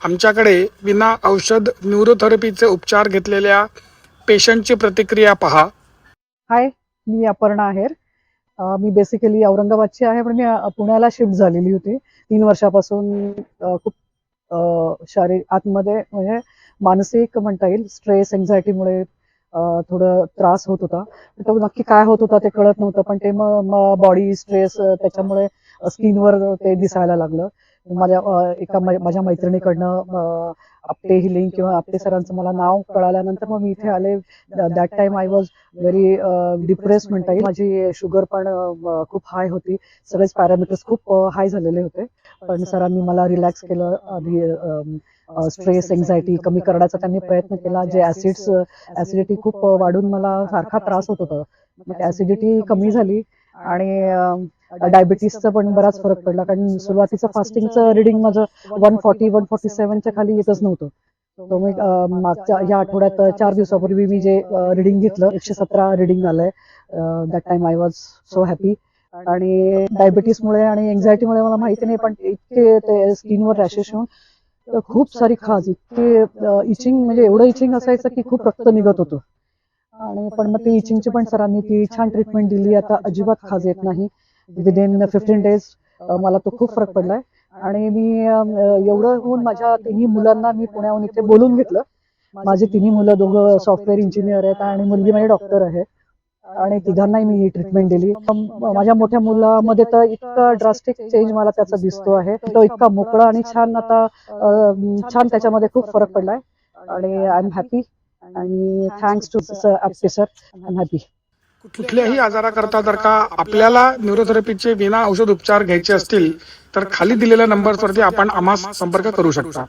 आमच्याकडे विना औषध न्यूरोथेरपीचे उपचार घेतलेल्या पेशंटची प्रतिक्रिया पहा. हाय मी अपर्णा आहेर. मी बेसिकली औरंगाबादची आहे पण मी पुण्याला शिफ्ट झालेली होती. तीन वर्षापासून खूप अ, शारीरिक आतमध्ये म्हणजे मानसिक म्हणता येईल स्ट्रेस एन्झायटीमुळे थोडं त्रास होत होता. तो नक्की काय होत होता ते कळत नव्हतं पण ते मग बॉडी स्ट्रेस त्याच्यामुळे स्किनवर ते दिसायला लागलं. माझ्या एका माझ्या मैत्रिणीकडनं आपटे हिलिंग किंवा आपटे सरांचं मला नाव कळाल्यानंतर मग मी इथे आले. That time I was very depress म्हणता येईल. माझी शुगर पण खूप हाय होती. सगळेच पॅरामीटर्स खूप हाय झालेले होते. पण सरांनी मला रिलॅक्स केलं स्ट्रेस एन्झायटी कमी करण्याचा त्यांनी प्रयत्न केला. जे ऍसिड्स ऍसिडिटी खूप वाढून मला सारखा त्रास होत होता. मग ऍसिडिटी कमी झाली. आणि डायबिटीसचा पण बराच फरक पडला. कारण सुरुवातीचं फास्टिंगचं रिडिंग माझं वन फॉर्टी वन फॉर्टी सेव्हनच्या खाली येतच नव्हतं. तो मी मागच्या या आठवड्यात चार दिवसापूर्वी मी जे रिडिंग घेतलं एकशे सतरा रिडिंग आलंय. That time I was so happy आणि डायबिटीसमुळे आणि एन्झायटीमुळे मला माहिती नाही पण इतके ते स्किनवर रॅशेस येऊन खूप सारी खाज इतके इचिंग म्हणजे एवढं इचिंग असायचं की खूप रक्त निघत होतं. आणि पण मग ती इचिंगची पण सरांनी ती छान ट्रीटमेंट दिली. आता अजिबात खाज येत नाही. विदिन फिफ्टीन डेज मला तो खूप फरक पडलाय. आणि मी एवढं होऊन माझ्या तिन्ही मुलांना मी पुण्याहून इथे बोलून घेतलं. माझी तिन्ही मुलं दोघं सॉफ्टवेअर इंजिनियर आहेत आणि मुलगी माझी डॉक्टर आहे. आणि तिघांनाही मी ही ट्रीटमेंट दिली. म- माझ्या मोठ्या मुलामध्ये तर इतका ड्रास्टिक चेंज मला त्याचा दिसतो आहे. तो इतका मोकळा आणि छान आता छान त्याच्यामध्ये खूप फरक पडलाय आणि आय एम हॅपी आणि thanks to Apte sir happy कुठल्याही आजाराकरता जर का आपल्याला न्यूरोथेरपीचे विना औषध उपचार घ्यायचे असतील तर खाली दिलेल्या नंबरवरती आपण आम्हास संपर्क करू शकता.